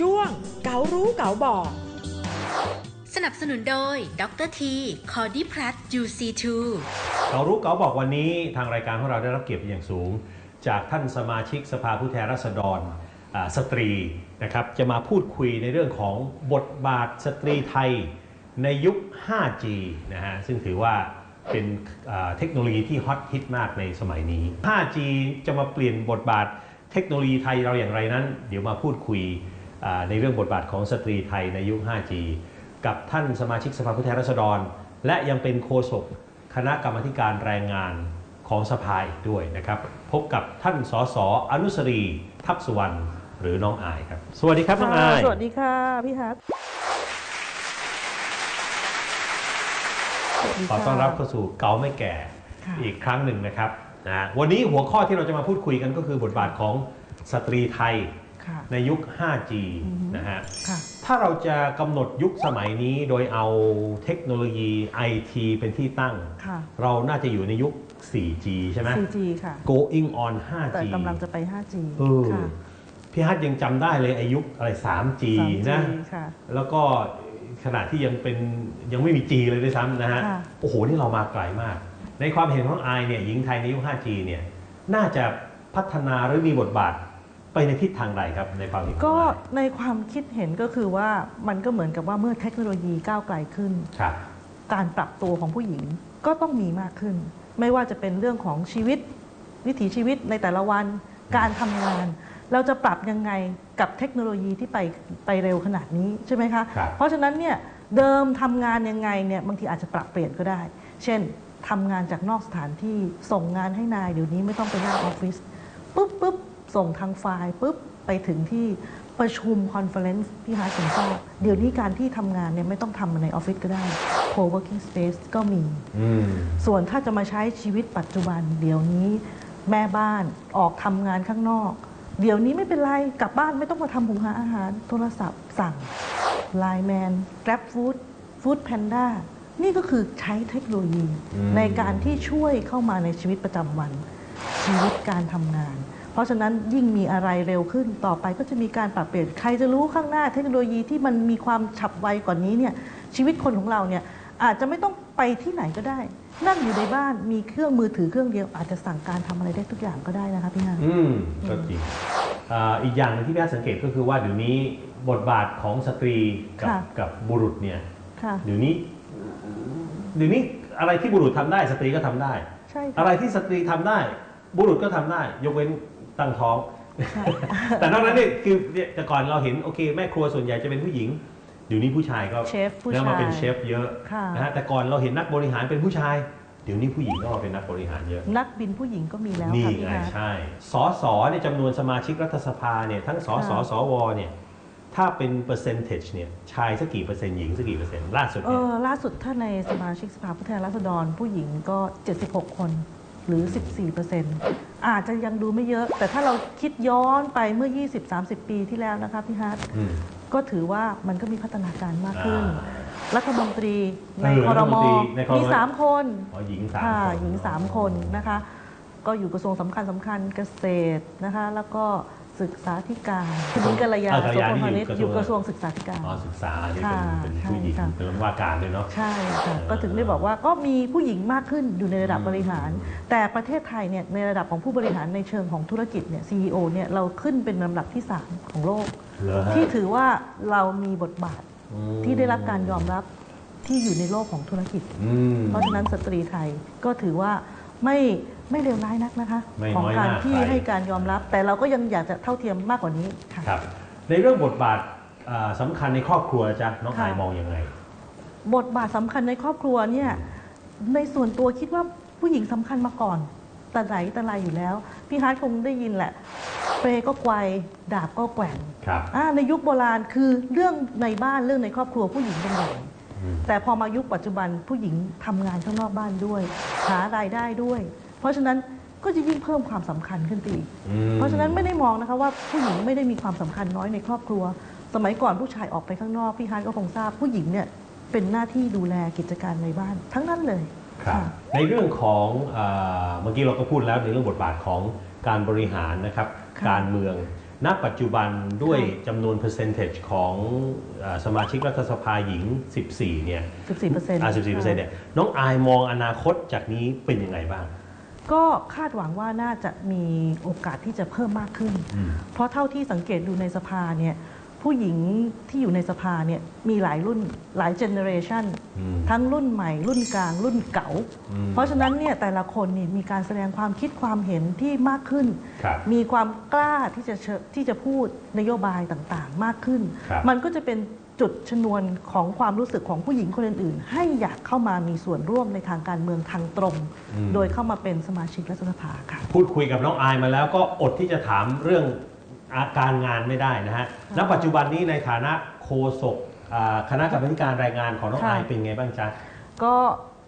ช่วงเก๋ารู้เก๋าบอก สนับสนุนโดยดรทีคอดี้พลัส UC2 เรารู้เก๋าบอกวันนี้ทางรายการของเราได้รับเกียรติเป็นอย่างสูง จากท่านสมาชิกสภาผู้แทนราษฎรอ่าสตรีนะครับจะมาพูดคุยในเรื่องของบทบาทสตรีไทยในยุค 5G นะฮะซึ่งถือว่าเป็นอ่าเทคโนโลยีที่ฮอตฮิตมากในสมัยนี้ 5G จะมาเปลี่ยนบทบาทเทคโนโลยีไทยเราอย่างไรนั้น เดี๋ยวมาพูดคุยอ่า ในเรื่องบทบาทของสตรีไทยในยุค 5G กับท่านสมาชิกสภาผู้แทนราษฎร และยังเป็นโฆษกคณะกรรมาธิการแรงงานของสภาอีกด้วยนะครับ พบกับท่านสสอนุสรีทัพสุวรรณหรือน้องอายครับ สวัสดีครับน้องอาย สวัสดีค่ะพี่ฮัทสวัสดีขอค่ะต้อนรับเข้าสู่เกาไม่แก่ค่ะอีกครั้งหนึ่งนะครับนะฮะวันนี้หัวข้อที่เราจะมาพูดคุยกันก็คือบทบาทของสตรีไทยค่ะ ในยุค 5G อือฮึนะฮะค่ะถ้าเราจะกำหนดยุคสมัยนี้โดยเอาเทคโนโลยี IT เป็นที่ตั้งค่ะเราน่าจะอยู่ในยุค 4G ใช่ไหม 4G ค่ะ going on 5G แต่กำลังจะไป 5G เออค่ะพี่ฮัทยังจำได้เลยอายุอะไร 3G 3G นะค่ะแล้วก็ขณะที่ยังเป็นยังไม่มี G เลยด้วยซ้ำนะฮะค่ะโอ้โห นี่เรามาไกลมาก ในความเห็นของไอายเนี่ยหญิงไทยในยุค 5G เนี่ย น่าจะพัฒนาหรือมีบทบาท ไปในทิศทางใดครับในความเห็นของก็อายในความคิดเห็นก็คือว่ามันก็เหมือนกับว่าเมื่อเทคโนโลยีก้าวไกลขึ้น ครับ การปรับตัวของผู้หญิงก็ต้องมีมากขึ้น ไม่ว่าจะเป็นเรื่องของชีวิต วิถีชีวิตในแต่ละวันการทำงาน เราจะปรับยังไงกับเทคโนโลยีที่ไปไปเร็วขนาดนี้ใช่ไหมคะ ครับ เพราะฉะนั้นเนี่ยเดิมทำงานยังไงเนี่ยบางทีอาจจะปรับเปลี่ยนก็ได้ เช่นทำงานจากนอกสถานที่ส่งงานให้นายเดี๋ยวนี้ไม่ต้องไปนั่งออฟฟิศปุ๊บปุ๊บ ส่งทางไฟล์ปุ๊บไปถึงที่ประชุมคอนเฟอเรนซ์พี่ฮาร์ดผมทราบเดี๋ยวนี้การที่ทำงานเนี่ยไม่ต้องทำในออฟฟิศก็ได้ co-working space ก็มีอืมส่วนถ้าจะมาใช้ชีวิตปัจจุบัน เดี๋ยวนี้แม่บ้านออกทำงานข้างนอก เดี๋ยวนี้ไม่เป็นไร กลับบ้านไม่ต้องมาทำหุงหาอาหาร โทรศัพท์สั่งไลแมน Grab Food Food Panda นี่ก็คือใช้เทคโนโลยีอืมในการที่ช่วยเข้ามาในชีวิตประจำวัน ชีวิตการทำงานเพ ราะฉะนั้นยิ่งมีอะไรเร็วขึ้นต่อไปก็จะมีการปรับเปลี่ยนใครจะรู้ข้างหน้าเทคโนโลยีที่มันมีความฉับไวกว่านี้เนี่ยชีวิตคนของเราเนี่ยอาจจะไม่ต้องไปที่ไหนก็ได้ นั่งอยู่ในบ้านมีเครื่องมือถือเครื่องเดียว อาจจะสั่งการทำอะไรได้ทุกอย่างก็ได้นะคะพี่ฮาอืมก็จริงอ่าอีกอย่างหนึงที่พี่ฮัทสังเกตก็คือว่าเดี๋ยวนี้บทบาทของสตรีกับค่ะกับบุรุษเนี่ยค่ะเดี๋ยวนี้เดี๋ยวนี้อะไรที่บุรุษทำได้ สตรีก็ทำได้ใช่อะค่ะไรที่สตรีทำได้ บุรุษก็ทำได้ ยกเว้น ตั้งท้องค่ะแต่นอกนั้นเนี่ยคือเนี่ยแต่ก่อนเราเห็นโอเคแม่ครัวส่วนใหญ่จะเป็นผู้หญิงเดี๋ยวนี้ผู้ชายก็เชฟผู้เริ่มชามายเป็นเชฟเยอะค่ะ นะฮะแต่ก่อนเราเห็นนักบริหารเป็นผู้ชาย เดี๋ยวนี้ผู้หญิงก็มาเป็นนักบริหารเยอะ นักบินผู้หญิงก็มีแล้วนี่ค่ะพี่ไงฮาใช่สอสอเนี่ยจำนวนสมาชิกรัฐสภาเนี่ยทั้งสอสอค่ะ สวเนี่ยถ้าเป็นเปอร์เซนเทจเนี่ยชายสักกี่เปอร์เซ็นต์หญิงสักกี่เปอร์เซ็นต์ล่าสุดเอเนี่ยอล่าสุดถ้าในสมาชิกสภาผู้แทนราษฎรผู้หญิงก็ 76 คน หรือ 14อาจจะยังดูไม่เยอะ แต่ถ้าเราคิดย้อนไปเมื่อ 20-30 ปีที่แล้วนะคะพี่ฮาร์ดอืมก็ถือว่ามันก็มีพัฒนาการมากขึ้นอ่ารัฐมนตรีในเออคอรมรัฐมนตรีในครมมี 3 คนอ๋อหญิงสามค่ะคนหญิง 3 คนนะคะ ก็อยู่กระทรวงสำคัญสำคัญเกษตรนะคะ แล้วก็ ศึกษาธิการคุณหญิงกัลยาเออกัลโสยาพลนี่พาณิชอยู่ย์กระทรวงอยู่กระทรวงศึกษาธิการ อ๋อศึกษาเนี่ยค่ะเป็นเป็นผู้หญิงใช่ค่ะ เป็นว่าการด้วยเนาะ ใช่ค่ะเออก็ถึงได้บอกว่าก็มีผู้หญิงมากขึ้นอยู่ในระดับอืมบริหาร แต่ประเทศไทยเนี่ยในระดับของผู้บริหารในเชิงของธุรกิจเนี่ย CEO เนี่ยเราขึ้นเป็นลำดับที่ 3 ของโลก เหรอฮะที่ถือว่าเรามีบทบาทอืมที่ได้รับการยอมรับที่อยู่ในโลกของธุรกิจ อืมเพราะฉะนั้นสตรีไทยก็ถือว่า ไม่ไม่เลวร้ายนักนะคะ ไม่ของน้อยหการน้าที่ใครให้การยอมรับ แต่เราก็ยังอยากจะเท่าเทียมมากกว่านี้ค่ะ ครับ ในเรื่องบทบาทอ่าสำคัญในครอบครัวจ๊ะน้องค่ะ อายมองยังไง บทบาทสำคัญในครอบครัวเนี่ยในส่วนตัวคิดว่าผู้หญิงสำคัญมาก่อนแต่ไหนแต่ไรอยู่แล้ว พี่ฮาร์ดคงได้ยินแหละเปรก็ไกวดาบก็แกว่งครับ อ่าในยุคโบราณคือเรื่องในบ้านเรื่องในครอบครัวผู้หญิงเป็นใหญ่อืม แต่พอมายุคปัจจุบันผู้หญิงทำงานข้างนอกบ้านด้วย หารายได้ด้วย เพราะฉะนั้นก็จะยิ่งเพิ่มความสำคัญขึ้นไปอีกอืมเพราะฉะนั้นไม่ได้มองนะคะว่าผู้หญิงไม่ได้มีความสำคัญน้อยในครอบครัว สมัยก่อนผู้ชายออกไปข้างนอกพี่ฮาร์ดก็คงทราบผู้หญิงเนี่ยเป็นหน้าที่ดูแลกิจการในบ้านทั้งนั้นเลยครับค่ะในเรื่องของเออเมื่อกี้เราก็พูดแล้วในเรื่องบทบาทของการบริหารนะครับค่ะการเมือง ณปัจจุบันด้วยจำนวน percentage ของเอ่อสมาชิกรัฐสภาหญิง 14 เนี่ย14เปอร์เซ็นต์ อ่า14เปอร์เซ็นต์เนี่ยน้องอายมองอนาคตจากนี้เป็นยังไงบ้าง ก็คาดหวังว่าน่าจะมีโอกาสที่จะเพิ่มมากขึ้นอืมเพราะเท่าที่สังเกตดูในสภาเนี่ย ผู้หญิงที่อยู่ในสภาเนี่ยมีหลายรุ่นหลายเจเนอเรชันอืมทั้งรุ่นใหม่ รุ่นกลาง รุ่นเก่าอืมเพราะฉะนั้นเนี่ยแต่ละคนนี่มีการแสดงความคิดความเห็นที่มากขึ้นครับมีความกล้าที่จะเชิที่จะพูดนโยบายต่างๆ มากขึ้นครับมันก็จะเป็นจุดชนวนของความรู้สึกของผู้หญิงคนอื่นๆ ให้อยากเข้ามามีส่วนร่วมในทางการเมืองทางตรงอืมโดยเข้ามาเป็นสมาชิกรัฐสภาค่ะ พูดคุยกับน้องอายมาแล้วก็อดที่จะถามเรื่อง อาการงานไม่ได้นะฮะณปัจจุบันนี้ในฐานะโฆษกอ่าคณะกรรมาธิการรายงานของน้องค่ะ อายเป็นไงบ้างจ๊ะ ก็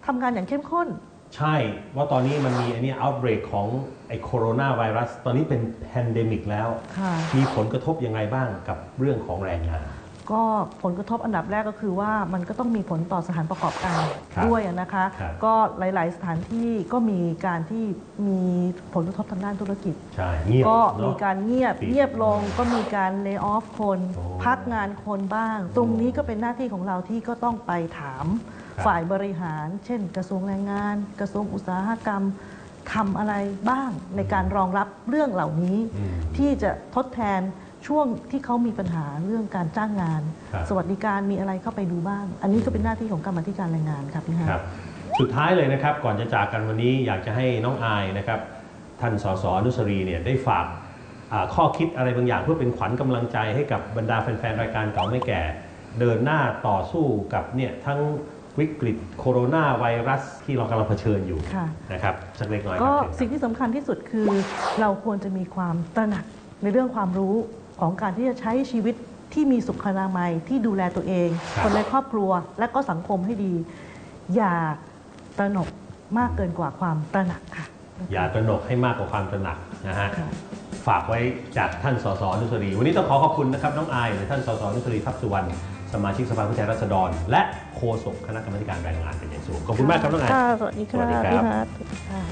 ทำงานอย่างเข้มข้น ใช่ว่าตอนนี้มันมีอันนี้ outbreak ของไอ้โคโรนาไวรัส ตอนนี้เป็นแพนเดมิกแล้ว ค่ะ มีผลกระทบยังไงบ้างกับเรื่องของแรงงาน ก็ผลกระทบอันดับแรกก็คือว่ามันก็ต้องมีผลต่อสถานประกอบการครับด้วยอะนะคะ ครับ ก็หลาย ๆ สถานที่ก็มีการที่มีผลกระทบทางด้านธุรกิจ ใช่เงียบก็เนมีอะ การเงียบปิดเงียบลงก็มีการเลิกออฟคน โอ้พักงานคนบ้าง ตรงนี้ก็เป็นหน้าที่ของเราที่ก็ต้องไปถามครับฝ่ายบริหาร เช่น กระทรวงแรงงาน กระทรวงอุตสาหกรรมทำอะไรบ้างในการรองรับเรื่องเหล่านี้ อืมที่จะทดแทน ช่วงที่เขามีปัญหาเรื่องการจ้างงานครับสวัสดิการมีอะไรเข้าไปดูบ้าง อันนี้ก็เป็นหน้าที่ของกรรมาธิการแรงงานครับพี่ฮะครับสุดท้ายเลยนะครับ ก่อนจะจากกันวันนี้อยากจะให้น้องอายนะครับ ท่านสสอนุสรีเนี่ยได้ฝากอ่าข้อคิดอะไรบางอย่างเพื่อเป็นขวัญกำลังใจให้กับบรรดาแฟนๆรายการเก่าไม่แก่ เดินหน้าต่อสู้กับเนี่ยทั้งวิกฤตโคโรนาไวรัสที่เรากำลังเผชิญอยู่ค่ะนะครับสักเล็กน้อยคก็รับสิ่งที่สำคัญที่สุดคือเราควรจะมีความตระหนักในเรื่องความรู้ ของการที่จะใช้ชีวิตที่มีสุขอนามัยที่ดูแลตัวเองครับคนในครอบครัวและก็สังคมให้ดี อย่าตระหนกมากเกินกว่าความตระหนักค่ะ อย่าตระหนกให้มากกว่าความตระหนักนะฮะค่ะฝากไว้จากท่านสสอนุสรี วันนี้ต้องขอขอบคุณนะครับน้องอายหรือท่านสสอนุสรีทัพสุวรรณสมาชิกสภาผู้แทนราษฎร และโฆษกคณะกรรมาธิการแรงงานเป็นอย่างสูงขอบคุณมากครับน้องอายค่ะสวัสดีค่ะสวัสดีครับพี่ฮัทค่ะ